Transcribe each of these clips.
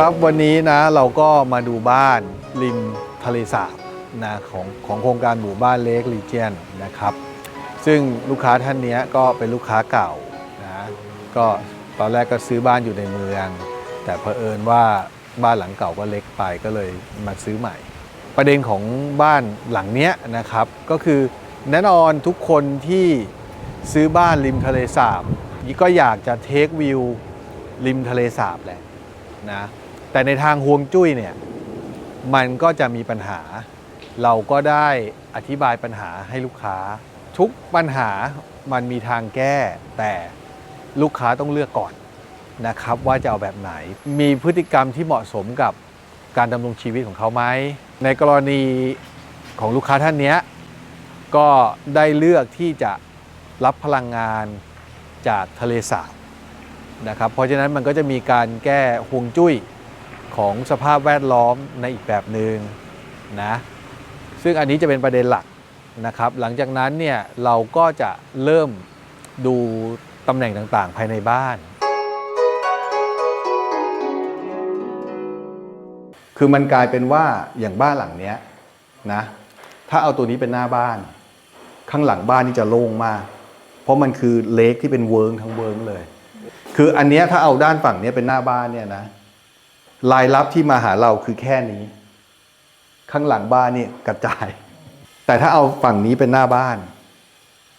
ครับวันนี้นะเราก็มาดูบ้านริมทะเลสาบนะของของโครงการหมู่บ้านเล็กลีเจียนนะครับ ซึ่งลูกค้าท่านนี้ก็เป็นลูกค้าเก่านะก็ตอนแรกก็ซื้อบ้านอยู่ในเมือง แต่เผอิญว่าบ้านหลังเก่าก็เล็กไปก็เลยมาซื้อใหม่ ประเด็นของบ้านหลังเนี้ยนะครับก็คือแน่นอนทุกคนที่ซื้อบ้านริมทะเลสาบก็อยากจะเทควิวริมทะเลสาบแหละนะ แต่ในทางฮวงจุ้ยเนี่ยมันก็จะมีปัญหา เราก็ได้อธิบายปัญหาให้ลูกค้า ทุกปัญหามันมีทางแก้ แต่ลูกค้าต้องเลือกก่อนนะครับว่าจะเอาแบบไหน มีพฤติกรรมที่เหมาะสมกับการดำรงชีวิตของเขาไหม ในกรณีของลูกค้าท่านนี้ก็ได้เลือกที่จะรับพลังงานจากทะเลสาบนะครับ เพราะฉะนั้นมันก็จะมีการแก้ฮวงจุ้ย ของสภาพแวดล้อมในอีกแบบหนึง่งนะซึ่งอันนี้จะเป็นประเด็นหลักนะครับ หลังจากนั้นเนี่ยเราก็จะเริ่มดูตำแหน่งต่างๆ ภายในบ้าน คือมันกลายเป็นว่าอย่างบ้านหลังเนี้ยนะถ้าเอาตัวนี้เป็นหน้าบ้าน ข้างหลังบ้านนี่จะโล่งมาก เพราะมันคือเลกที่เป็นเวิร์งทั้งเวิร์งเลย คืออันเนี้ยถ้าเอาด้านฝั่งเนี้ยเป็นหน้าบ้านเนี่ยนะ รายรับที่มาหาเราคือแค่นี้ ข้างหลังบ้านนี่กระจาย แต่ถ้าเอาฝั่งนี้เป็นหน้าบ้าน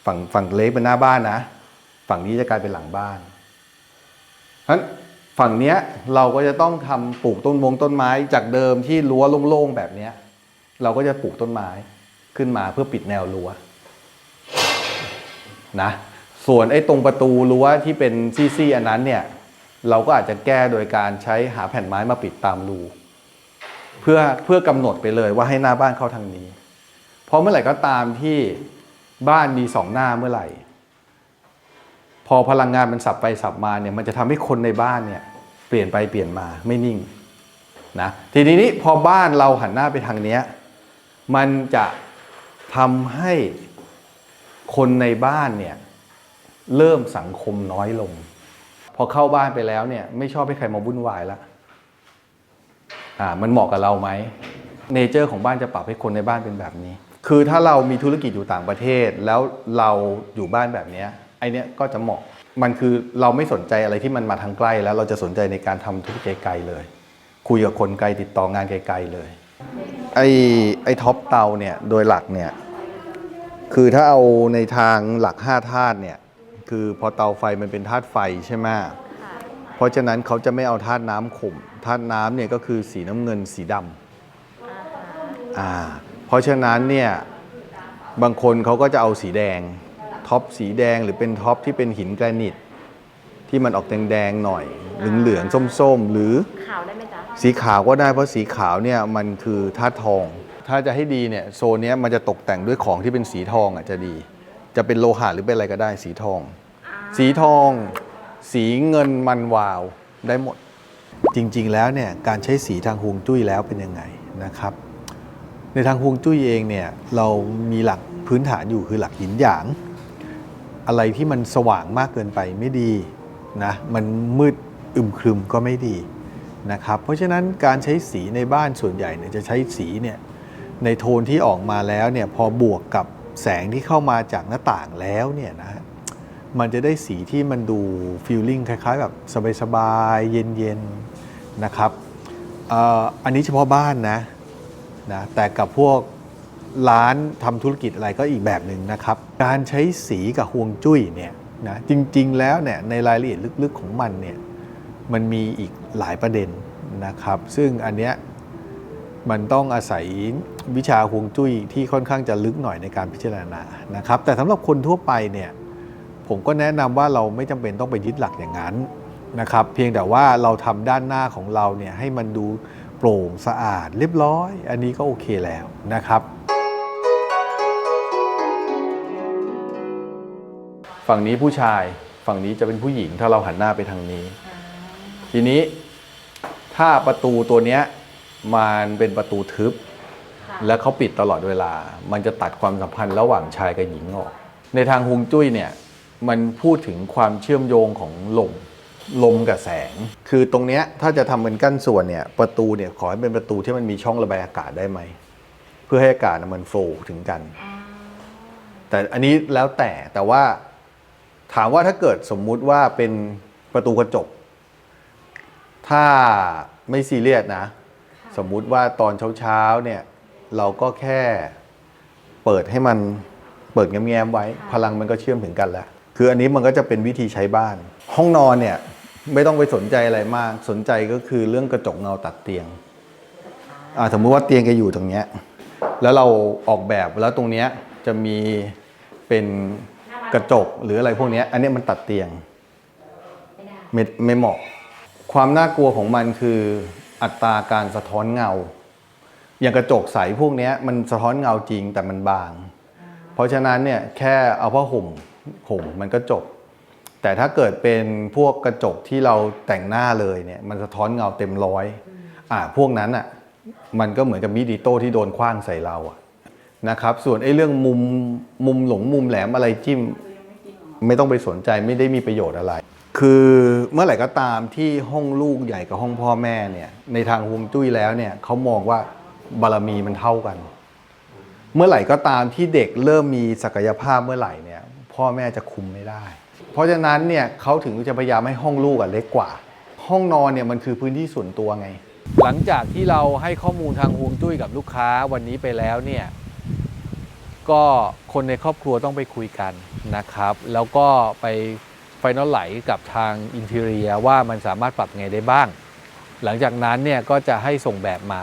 ฝั่งฝั่งเล็กเป็นหน้าบ้านนะ ฝั่งนี้จะกลายเป็นหลังบ้านเพราะฉะนั้นฝั่งเนี้ยเราก็จะต้องทำปลูกต้นมงต้นไม้จากเดิมที่รั้วโล่งๆแบบเนี้ย เราก็จะปลูกต้นไม้ขึ้นมาเพื่อปิดแนวรั้วนะส่วนไอ้ตรงประตูรั้วที่เป็นซี่ๆอันนั้นเนี่ย เราก็อาจจะแก้โดยการใช้หาแผ่นไม้มาปิดตามรูเพื่อเพื่อกำหนดไปเลยว่าให้หน้าบ้านเข้าทางนี้ เพราะเมื่อไหร่ก็ตามที่บ้านมีสองหน้าเมื่อไหร่ พอพลังงานมันสับไปสับมาเนี่ยมันจะทำให้คนในบ้านเนี่ยเปลี่ยนไปเปลี่ยนมาไม่นิ่งนะทีนี้นี่พอบ้านเราหันหน้าไปทางเนี้ยมันจะทำให้คนในบ้านเนี่ยเริ่มสังคมน้อยลง พอเข้าบ้านไปแล้วเนี่ย ไม่ชอบให้ใครมาวุ่นวายล้วอ่ามันเหมาะกับเราไหมเนเจอร์ของบ้านจะปรับให้คนในบ้านเป็นแบบนี้ คือถ้าเรามีธุรกิจอยู่ต่างประเทศ แล้วเราอยู่บ้านแบบนี้ไอเนี้ยก็จะเหมาะมันคือเราไม่สนใจอะไรที่มันมาทางใกล้ แล้วเราจะสนใจในการทำธุรกิจไกลๆเลย คุยกับคนไกลติดต่องานไกลๆเลยไอไอท็อปเตาเนี่ยโดยหลักเนี่ยคือถ้าเอาในทางหลัก5ธาตุเนี่ย คือพอเตาไฟมันเป็นธาตุไฟใช่ไหมค่ะเพราะฉะนั้นเขาจะไม่เอาธาตุน้ำข่มธาตุน้ำเนี่ยก็คือสีน้ำเงินสีดำอ่าฮะอ่าเพราะฉะนั้นเนี่ยบางคนเขาก็จะเอาสีแดงท็อปสีแดงหรือเป็นท็อปที่เป็นหินแกรนิตที่มันออกแดงๆหน่อยเหลืองๆส้มๆ หรือขาวได้ไหมจ๊ะสีขาวก็ได้เพราะสีขาวเนี่ยมันคือธาตุทอง ถ้าจะให้ดีเนี่ยโซนเนี้ยมันจะตกแต่งด้วยของที่เป็นสีทองอะจะดี จะเป็นโลหะหรือเป็นอะไรก็ได้ สีทอง สีทอง สีเงินมันวาวได้หมด จริง ๆ แล้วเนี่ยการใช้สีทางฮวงจุ้ยแล้วเป็นยังไงนะครับ ในทางฮวงจุ้ยเองเนี่ยเรามีหลักพื้นฐานอยู่คือหลักหยินหยาง อะไรที่มันสว่างมากเกินไปไม่ดีนะมันมืดอึมครึมก็ไม่ดีนะครับเพราะฉะนั้นการใช้สีในบ้านส่วนใหญ่เนี่ยจะใช้สีเนี่ยในโทนที่ออกมาแล้วเนี่ยพอบวกกับ แสงที่เข้ามาจากหน้าต่างแล้วเนี่ยนะฮะมันจะได้สีที่มันดูฟีลลิ่งคล้ายๆ แบบสบายๆ เย็นๆ นะครับอันนี้เฉพาะบ้านนะนะแต่กับพวกร้านทำธุรกิจอะไรก็อีกแบบหนึ่งนะครับ การใช้สีกับฮวงจุ้ยเนี่ยนะจริงๆแล้วเนี่ยในรายละเอียดลึกๆของมันเนี่ยมันมีอีกหลายประเด็นนะครับ ซึ่งอันเนี้ย มันต้องอาศัยวิชาฮวงจุ้ยที่ค่อนข้างจะลึกหน่อยในการพิจารณานะครับ แต่สำหรับคนทั่วไปเนี่ยผมก็แนะนำว่าเราไม่จำเป็นต้องไปยึดหลักอย่างนั้นนะครับ เพียงแต่ว่าเราทำด้านหน้าของเราเนี่ยให้มันดูโปร่งสะอาดเรียบร้อย อันนี้ก็โอเคแล้วนะครับ ฝั่งนี้ผู้ชายฝั่งนี้จะเป็นผู้หญิงถ้าเราหันหน้าไปทางนี้ ทีนี้ถ้าประตูตัวเนี้ย มันเป็นประตูทึบค่ะและเขาปิดตลอดเวลา มันจะตัดความสัมพันธ์ระหว่างชายกับหญิงออก ในทางฮวงจุ้ยเนี่ยมันพูดถึงความเชื่อมโยงของลมลมกับแสง คือตรงเนี้ยถ้าจะทำเป็นกั้นส่วนเนี่ยประตูเนี่ยขอให้เป็นประตูที่มันมีช่องระบายอากาศได้ไหม เพื่อให้อากาศน่ะมันโฟลว์ถึงกัน แต่อันนี้แล้วแต่แต่ว่าถามว่าถ้าเกิดสมมุติว่าเป็นประตูกระจก ถ้าไม่ซีเรียสนะ สมมุติว่าตอนเช้าๆเนี่ยเราก็แค่เปิดให้มันเปิดแง้มๆไว้ พลังมันก็เชื่อมถึงกันแล้ว คืออันนี้มันก็จะเป็นวิธีใช้บ้าน ห้องนอนเนี่ยไม่ต้องไปสนใจอะไรมากสนใจก็คือเรื่องกระจกเงาตัดเตียงอ่าสมมุติว่าเตียงแกอยู่ตรงเนี้ยแล้วเราออกแบบแล้วตรงเนี้ยจะมีเป็นกระจกหรืออะไรพวกเนี้ยอันเนี้ยมันตัดเตียงไม่ไม่เหมาะ ความน่ากลัวของมันคือ อัตราการสะท้อนเงา อย่างกระจกใสพวกนี้มันสะท้อนเงาจริงแต่มันบาง เพราะฉะนั้นเนี่ยแค่เอาผ้าห่มห่มมันก็จบ แต่ถ้าเกิดเป็นพวกกระจกที่เราแต่งหน้าเลยเนี่ยมันสะท้อนเงาเต็มร้อยอ่าพวกนั้นอะมันก็เหมือนกับมีดอิโต้ที่โดนคว้างใส่เราอะนะครับ ส่วนไอ้เรื่องมุมมุมหลงมุมแหลมอะไรจิ้ม ไม่ต้องไปสนใจไม่ได้มีประโยชน์อะไร คือเมื่อไหร่ก็ตามที่ห้องลูกใหญ่กับห้องพ่อแม่เนี่ย ในทางฮวงจุ้ยแล้วเนี่ยเขามองว่าบารมีมันเท่ากัน เมื่อไหร่ก็ตามที่เด็กเริ่มมีศักยภาพเมื่อไหร่เนี่ย พ่อแม่จะคุมไม่ได้ เพราะฉะนั้นเนี่ยเขาถึงจะพยายามให้ห้องลูกอะเล็กกว่า ห้องนอนเนี่ยมันคือพื้นที่ส่วนตัวไง หลังจากที่เราให้ข้อมูลทางฮวงจุ้ยกับลูกค้าวันนี้ไปแล้วเนี่ยก็คนในครอบครัวต้องไปคุยกันนะครับ แล้วก็ไป ไฟนอลไหลกับทางอินเท i รียว่ามันสามารถปรับไงได้บ้าง หลังจากนั้นเนี่ยก็จะให้ส่งแบบมา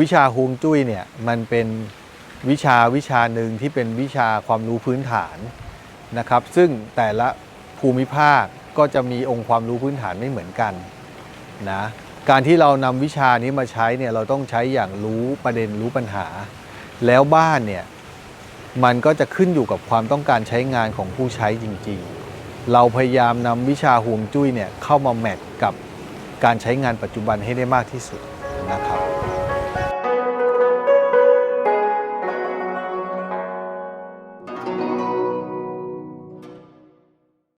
วิชาฮวงจุ้ยเนี่ยมันเป็นวิชาวิชาหนึ่งที่เป็นวิชาความรู้พื้นฐานนะครับ ซึ่งแต่ละภูมิภาคก็จะมีองค์ความรู้พื้นฐานไม่เหมือนกันนะการที่เรานำวิชานี้มาใช้เนี่ยเราต้องใช้อย่างรู้ประเด็นรู้ปัญหา แล้วบ้านเนี่ยมันก็จะขึ้นอยู่กับความต้องการใช้งานของผู้ใช้จริง ๆ เราพยายามนำวิชาห่วงจุ้ยเนี่ยเข้ามาแมทกับการใช้งานปัจจุบันให้ได้มากที่สุด